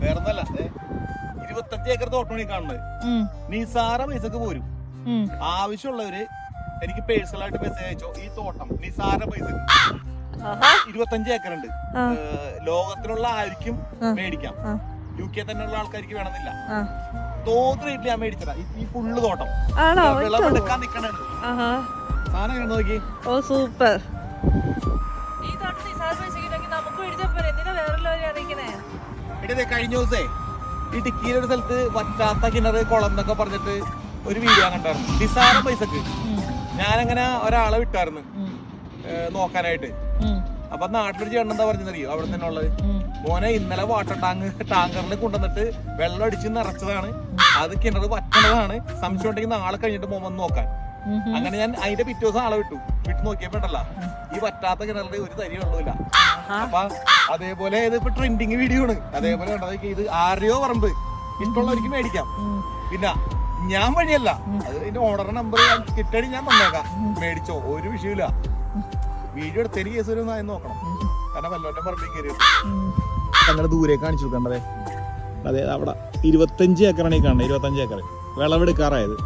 വേറൊന്നല്ല ദേ, ഇരുപത്തഞ്ച് ഏക്കർ തോട്ടമാണ് കാണുന്നത്. നിസാര പൈസക്ക് പോരും. ആവശ്യമുള്ളവര് എനിക്ക് പേഴ്സണൽ ആയിട്ട് മെസ്സേജ് അയച്ചോ ഈ തോട്ടം നിസാര പൈസക്ക്. ഇരുപത്തഞ്ച് ഏക്കർ ഉണ്ട്. ലോകത്തിലുള്ള ആർക്കും മേടിക്കാം. യു കെ തന്നെയുള്ള ആൾക്കാർക്ക് വേണമെന്നില്ല. തോത് റേറ്റിൽ ഞാൻ മേടിച്ചതാ. ഈ- ഫുള്ള് തോട്ടം. വെള്ളം വിളവെടുക്കാൻ നിക്കണേ ആഹാ. സാധനം കണ്ടു നോക്കി. ഓ സൂപ്പർ. ഈ തോട്ടം ദേ കഴിഞ്ഞ ദിവസേ ഇടുക്കിയിലെ ഒരു സ്ഥലത്ത് വറ്റാത്ത കിണർ കുളം എന്നൊക്കെ പറഞ്ഞിട്ട് ഒരു വീഡിയോ കണ്ടായിരുന്നു. നിസാര പൈസക്ക്. ഞാനങ്ങനെ ഒരാളെ വിട്ടായിരുന്നു. നോക്കാനായിട്ട്. അപ്പൊ നാട്ടിലൊരു ചേട്ടൻ എന്താ പറഞ്ഞറിയോ അവിടെ തന്നെ ഉള്ളത്. മോനെ ഇന്നലെ വാട്ടർ ടാങ്ക് ടാങ്കറിൽ കൊണ്ടുവന്നിട്ട് വെള്ളം അടിച്ച് നിറച്ചതാണ്. അത് കിണർ വറ്റണതാണ്. സംശയം ഉണ്ടെങ്കിൽ നാളെ കഴിഞ്ഞിട്ട് മോൻ വന്ന് നോക്കാൻ. അങ്ങനെ ഞാൻ അതിന്റെ പിറ്റേ ദിവസം ആളെ വിട്ടു. വിട്ട് നോക്കിയപ്പോണ്ടല്ല ഈ പറ്റാത്ത കിണറിന്റെ ഒരു തരി വെള്ളമില്ല അപ്പൊ അതേപോലെ ഇത് ഇപ്പൊ ട്രെൻഡിങ് വീഡിയോ ആണ്. അതേപോലെ കണ്ടത് ഇത് ആരെയോ പറമ്പ് ഇഷ്ടമുള്ളവർക്ക് മേടിക്കാം. പിന്നെ ഞാൻ വഴിയല്ല. അത് അതിന്റെ ഓർഡർ നമ്പർ ഞാൻ കിട്ടടി ഞാൻ തന്നേക്കാം മേടിച്ചോ ഒരു വിഷയമില്ല വീഡിയോ എടുത്തൊരു കേസ് വരും എന്ന് നോക്കണം. കാരണം വല്ലോന്റെ പറമ്പിൽ കയറി അങ്ങനെ ദൂരെ കാണിച്ചു കൊടുക്കണ്ടേ അതെ അവിടെ ഇരുപത്തഞ്ച് ഏക്കറാണ് ഈ കാണുന്നത് ഇരുപത്തഞ്ച് ഏക്കർ വിളവെടുക്കാറായത്.